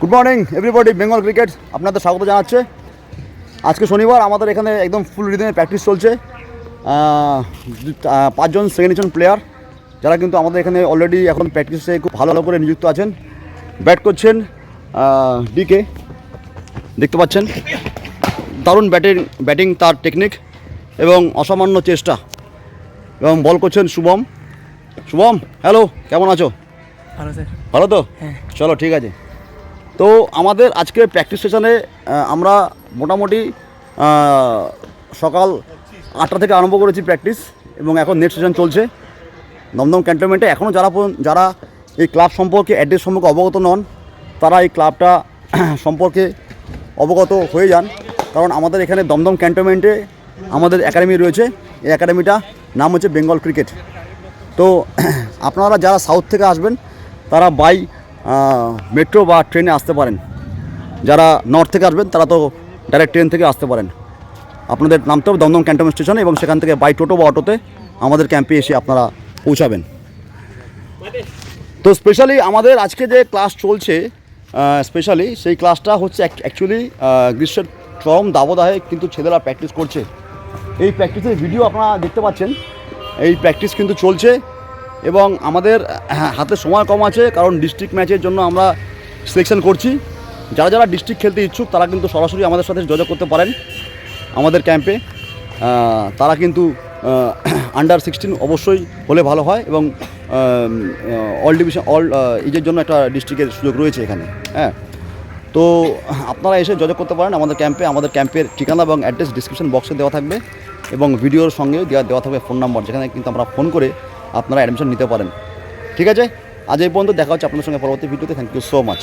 Good morning everybody Bengal cricket আপনাদের স্বাগত জানাচ্ছে। আজকে শনিবার আমাদের এখানে একদম ফুল রিদমে প্র্যাকটিস চলছে। পাঁচজন সেকেন্ড ডিভিশন প্লেয়ার যারা কিন্তু আমাদের এখানে অলরেডি এখন প্র্যাকটিসে খুব ভালো ভালো করে নিযুক্ত আছেন। ব্যাট করছেন ডিকে দেখতে পাচ্ছেন। দারুণ ব্যাটিং ব্যাটিং তার টেকনিক এবং অসামান্য চেষ্টা। এবং বল করছেন শুভম। শুভম হ্যালো কেমন আছো? ভালো স্যার ভালো তো? হ্যাঁ। চলো ঠিক আছে। তো আমাদের আজকে প্র্যাকটিস সেশনে আমরা মোটামুটি সকাল আটটা থেকে আরম্ভ করেছি প্র্যাকটিস এবং এখন নেক্সট সেশন চলছে। দমদম ক্যান্টনমেন্টে এখনও যারা যারা এই ক্লাব সম্পর্কে অ্যাড্রেস সম্পর্কে অবগত নন, তারা এই ক্লাবটা সম্পর্কে অবগত হয়ে যান। কারণ আমাদের এখানে দমদম ক্যান্টনমেন্টে আমাদের একাডেমি রয়েছে। এই একাডেমিটা নাম হচ্ছে বেঙ্গল ক্রিকেট তো আপনারা যারা সাউথ থেকে আসবেন, তারা বাই মেট্রো বা ট্রেনে আসতে পারেন। যারা নর্থ থেকে আসবেন, তারা তো ডাইরেক্ট ট্রেন থেকে আসতে পারেন। আপনাদের নামতে হবে দমদম ক্যান্টনমেন্ট স্টেশনে এবং সেখান থেকে বাই টোটো বা অটোতে আমাদের ক্যাম্পে এসে আপনারা পৌঁছাবেন। তো স্পেশালি আমাদের আজকে যে ক্লাস চলছে স্পেশালি সেই ক্লাসটা হচ্ছে অ্যাকচুয়ালি গ্রীষ্মের চরম দাবদাহে কিন্তু ছেলেরা প্র্যাকটিস করছে। এই প্র্যাকটিসের ভিডিও আপনারা দেখতে পাচ্ছেন। এই প্র্যাকটিস কিন্তু চলছে। এবং আমাদের আহ, হাতে সময় কম আছে কারণ ডিস্ট্রিক্ট ম্যাচের জন্য আমরা সিলেকশন করছি। যারা যারা ডিস্ট্রিক্ট খেলতে ইচ্ছুক তারা কিন্তু সরাসরি আমাদের সাথে যোগাযোগ করতে পারেন আমাদের ক্যাম্পে তারা কিন্তু আন্ডার সিক্সটিন অবশ্যই হলে ভালো হয় এবং অল ডিভিশন অল ইজের জন্য একটা ডিস্ট্রিক্টের সুযোগ রয়েছে এখানে হ্যাঁ। তো আপনারা এসে যোগাযোগ করতে পারেন আমাদের ক্যাম্পে আমাদের ক্যাম্পের ঠিকানা এবং অ্যাড্রেস ডিসক্রিপশন বক্সে দেওয়া থাকবে এবং ভিডিওর সঙ্গেও দেওয়া দেওয়া থাকবে ফোন নাম্বার যেখানে কিন্তু আমরা ফোন করে আপনারা অ্যাডমিশন নিতে পারেন। ঠিক আছে? আজ এই পর্যন্ত দেখা হচ্ছে আপনাদের সঙ্গে পরবর্তী ভিডিওতে থ্যাংক ইউ সো মাচ